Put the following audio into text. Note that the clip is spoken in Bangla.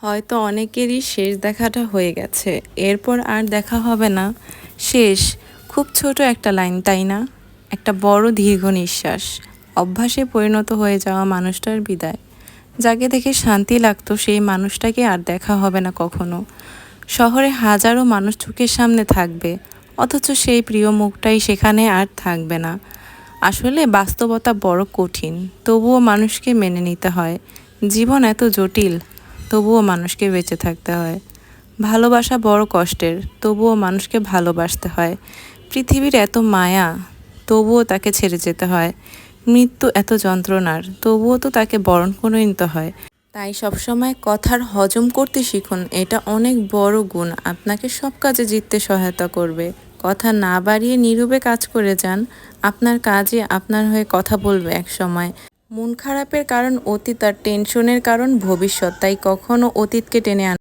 হয়তো অনেকেরই শেষ দেখাটা হয়ে গেছে। এরপর আর দেখা হবে না। শেষ। খুব ছোট একটা লাইন, তাই না? একটা বড় দীর্ঘ নিঃশ্বাস। অভ্যাসে পরিণত হয়ে যাওয়া মানুষটার বিদায়। যাকে দেখে শান্তি লাগতো, সেই মানুষটাকে আর দেখা হবে না কখনো। শহরে হাজারো মানুষ চোখের সামনে থাকবে। অথচ সেই প্রিয় মুখটাই সেখানে আর থাকবে না। আসলে বাস্তবতা বড় কঠিন। তবুও মানুষকে মেনে নিতে হয়। জীবন এত জটিল। তবুও মানুষকে বেঁচে থাকতে হয়। ভালোবাসা বড় কষ্টের, তবুও মানুষকে ভালোবাসতে হয়। পৃথিবীর এত মায়া, তবুও তাকে ছেড়ে যেতে হয়। মৃত্যু এত যন্ত্রণার, তবুও তো তাকে বরণ করে নিতে হয়। তাই সবসময় কথার হজম করতে শিখুন, এটা অনেক বড় গুণ, আপনাকে সব কাজে জিততে সহায়তা করবে। কথা না বাড়িয়ে নীরবে কাজ করে যান, আপনার কাজে আপনার হয়ে কথা বলবে এক সময় মন খারাপের কারণ অতীত আর টেনশনের কারণ ভবিষ্যৎ তাই কখনো অতীতকে টেনে আন